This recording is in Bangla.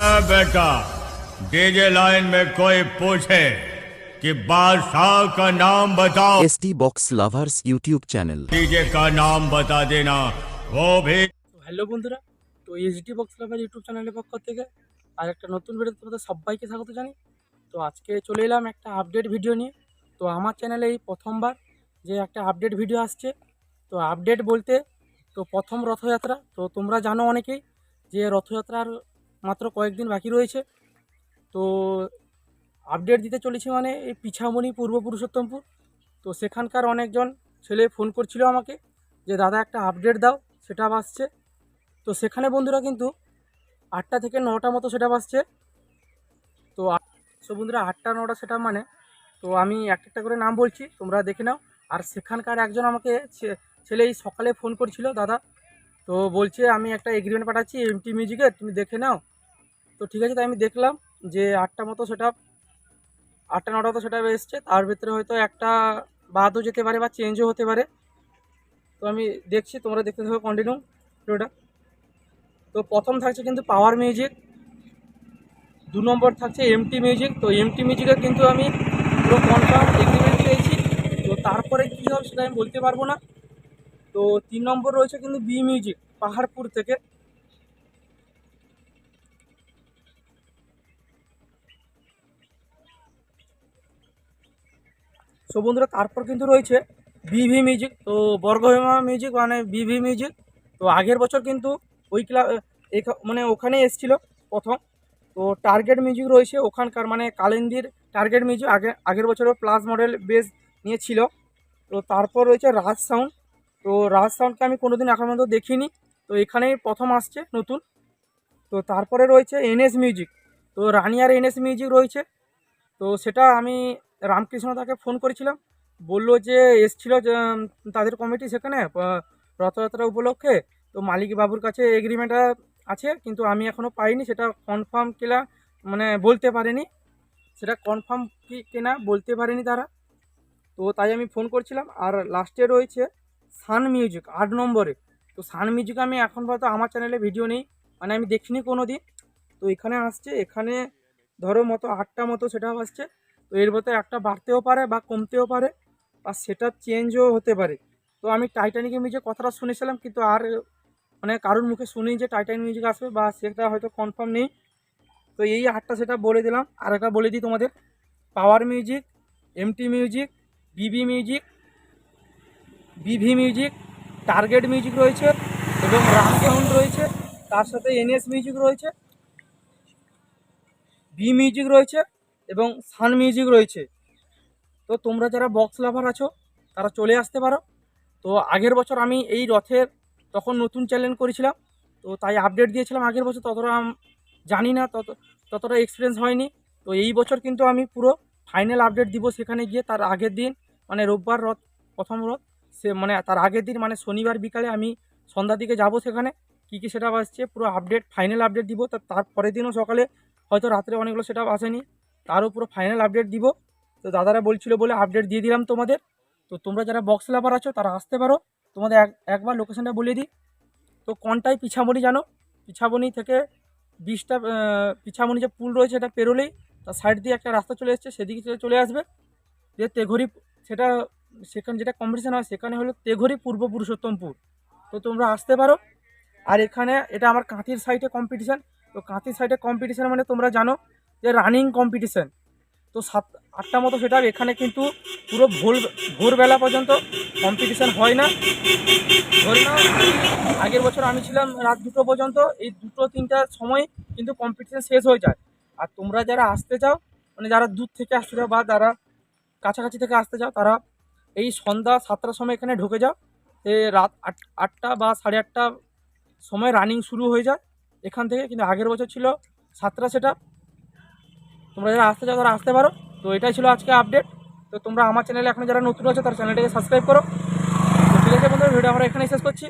हाँ, बेटा डीजे लाइन में कोई पूछे कि बादशाह का नाम बताओ S T box lovers YouTube channel DJ का नाम बता দেনা वो भी তো হ্যালো বন্ধুরা তো এইচডি বক্স লাভার ইউটিউব চ্যানেলের পক্ষ থেকে আর একটা নতুন ভিডিও তোমাদের সবাইকে স্বাগত জানাই তো আজকে চলে এলাম একটা আপডেট ভিডিও নিয়ে তো আমার চ্যানেলে এই প্রথমবার যে একটা আপডেট ভিডিও আসছে তো আপডেট বলতে তো প্রথম রথযাত্রা তো তোমরা জানো অনেকেই যে রথযাত্রার মাত্র কয়েকদিন বাকি রয়েছে। তো আপডেট দিতে চলেছি মানে এই পিছামণি পূর্ব পুরুষোত্তমপুর। তো সেখানকার অনেকজন ছেলে ফোন করছিল আমাকে যে, দাদা, একটা আপডেট দাও, সেটা বাসছে তো সেখানে বন্ধুরা কিন্তু আটটা থেকে নটা মতো সেটা বাসছে তো সো বন্ধুরা, আটটা, নটা সেটা মানে তো আমি একটা একটা করে নাম বলছি, তোমরা দেখে নাও। আর সেখানকার একজন আমাকে ছেলে এই সকালে ফোন করছিল, দাদা, তো বলছে আমি একটা এগ্রিমেন্ট পাঠাচ্ছি এমটি মিউজিকে তুমি দেখে নাও। তো ঠিক আছে, তাই আমি দেখলাম যে আটটা মতো সেটা আটটা, নটা মতো সেটা এসছে। তার ভিতরে হয়তো একটা বাদও যেতে পারে বা চেঞ্জও হতে পারে। তো আমি দেখছি, তোমরা দেখতে থাকো কন্টিনিউ ভিডিওটা তো প্রথম থাকছে কিন্তু পাওয়ার মিউজিক দু নম্বর থাকছে এমটি মিউজিক তো এমটি মিউজিকে কিন্তু আমি পুরো কনফার্ম এগ্রিমেন্ট পেয়েছি। তো তারপরে কী হবে সেটা আমি বলতে পারব না। তো তিন নম্বর রয়েছে কিন্তু বি মিউজিক পাহাড়পুর থেকে। সো বন্ধুরা, তারপর কিন্তু রয়েছে বিভি মিউজিক তো বর্গভীমা মিউজিক মানে বিভি মিউজিক তো আগের বছর কিন্তু ওই ক্লাব মানে ওখানে এসেছিল প্রথম। তো টার্গেট মিউজিক রয়েছে ওখানকার মানে কালিন্দির টার্গেট মিউজিক আগে আগের বছরও প্লাস মডেল বেস নিয়েছিল। তো তারপর রয়েছে রাজ সাউন্ড তো রাজ সাউন্ডকে আমি কোনোদিন এখন পর্যন্ত দেখিনি। তো এখানেই প্রথম আসছে, নতুন। তো তারপরে রয়েছে এনএস মিউজিক তো রানিয়ার এনএস মিউজিক রয়েছে। তো সেটা আমি রামকৃষ্ণ তাকে ফোন করেছিলাম। বলল যে, এসছিল তাদের কমিটি সেখানে রথযাত্রা উপলক্ষে। তো মালিক বাবুর কাছে এগ্রিমেন্টটা আছে, কিন্তু আমি এখনও পাইনি, সেটা কনফার্ম কিনা মানে বলতে পারেনি। সেটা কনফার্ম কি কিনা বলতে পারেনি তারা। তো তাই আমি ফোন করছিলাম, আর লাস্টে রয়েছে সান মিউজিক, আট নম্বরে। তো সান মিউজিক আমি এখন পর্যন্ত আমার চ্যানেলে ভিডিও নেই মানে আমি দেখিনি কোনো দিন তো এখানে আসছে, এখানে ধরো মতো আটটা মতো সেটা আসছে। তো এর মধ্যে একটা বাড়তেও পারে বা কমতেও পারে বা সেটা চেঞ্জও হতে পারে। তো আমি টাইটানিক মিউজিক কথাটা শুনেছিলাম, কিন্তু আর মানে কারোর মুখে শুনি যে টাইটানিক মিউজিক আসবে বা সেটা হয়তো কনফার্ম নেই। তো এই আটটা সেটা বলে দিলাম। আর একটা বলে দিই তোমাদের। Power music MT music BB music BV music target music রয়েছে এবং রাম সাউন্ড রয়েছে। তার সাথে এনএস মিউজিক রয়েছে। বি মিউজিক রয়েছে। এবং সান মিউজিক রয়েছে। তো তোমরা যারা বক্স লাভার আছো, তারা চলে আসতে পারো। তো আগের বছর আমি এই রথের তখন নতুন চ্যালেঞ্জ করেছিলাম। তো তাই আপডেট দিয়েছিলাম আগের বছর, ততটা জানি না, তত, ততটা এক্সপিরিয়েন্স হয়নি। তো এই বছর কিন্তু আমি পুরো ফাইনাল আপডেট দিব সেখানে গিয়ে। তার আগের দিন মানে রোববার রথ, প্রথম রথ, সে মানে তার আগের দিন মানে শনিবার বিকালে আমি সন্ধ্যার দিকে যাব সেখানে। কী কী সেটা আসছে, পুরো আপডেট ফাইনাল আপডেট দিব। তার পরের দিনও সকালে হয়তো রাত্রে অনেকগুলো সেটা আসেনি। তারও পুরো ফাইনাল আপডেট দিব। তো দাদারা বলছিল বলে আপডেট দিয়ে দিলাম তোমাদের। তো তোমরা যারা বক্স লাভার আছো, তারা আসতে পারো। তোমাদের এক, একবার লোকেশনটা বলে দিই। তো কোনটাই পিছামণি জানো? পিছামণি থেকে বিশটা পিছামণি যে পুল রয়েছে এটা পেরোলেই তার সাইড দিয়ে একটা রাস্তা চলে এসছে, সেদিকে চলে- চলে আসবে। যে তেঘরি, সেটা, সেখানে যেটা কম্পিটিশান হয়, সেখানে হলো তেঘরি পূর্ব পুরুষোত্তমপুর তো তোমরা আসতে পারো। আর এখানে, এটা আমার কাঁথির সাইডে কম্পিটিশান তো কাঁথির সাইডে কম্পিটিশান মানে তোমরা জানো যে রানিং কম্পিটিশান তো সাত, আটটা মতো সেটা এখানে কিন্তু পুরো ভোর, ভোরবেলা পর্যন্ত কম্পিটিশান হয় না। ধরে নাও, আগের বছর আমি ছিলাম রাত দুটো পর্যন্ত, এই দুটো তিনটার সময় কিন্তু কম্পিটিশান শেষ হয়ে যায়। আর তোমরা যারা আসতে চাও মানে যারা দূর থেকে আসতে চাও বা যারা কাছাকাছি থেকে আসতে চাও, তারা এই সন্ধ্যা সাতটার সময় এখানে ঢুকে যাও। এ রাত আট, আটটা বা সাড়ে আটটা সময় রানিং শুরু হয়ে যায়। এখান থেকে কিন্তু আগের বছর ছিল সাতটা সেটা তোমরা যারা আসতে চাও তারা আসতে পারো। তো এটাই ছিল আজকে আপডেট তো তোমরা আমার চ্যানেলে এখন যারা নতুন আছে তার চ্যানেলটাকে সাবস্ক্রাইব করো। ঠিক আছে বন্ধুরা, ভিডিও আমরা এখানেই শেষ করছি।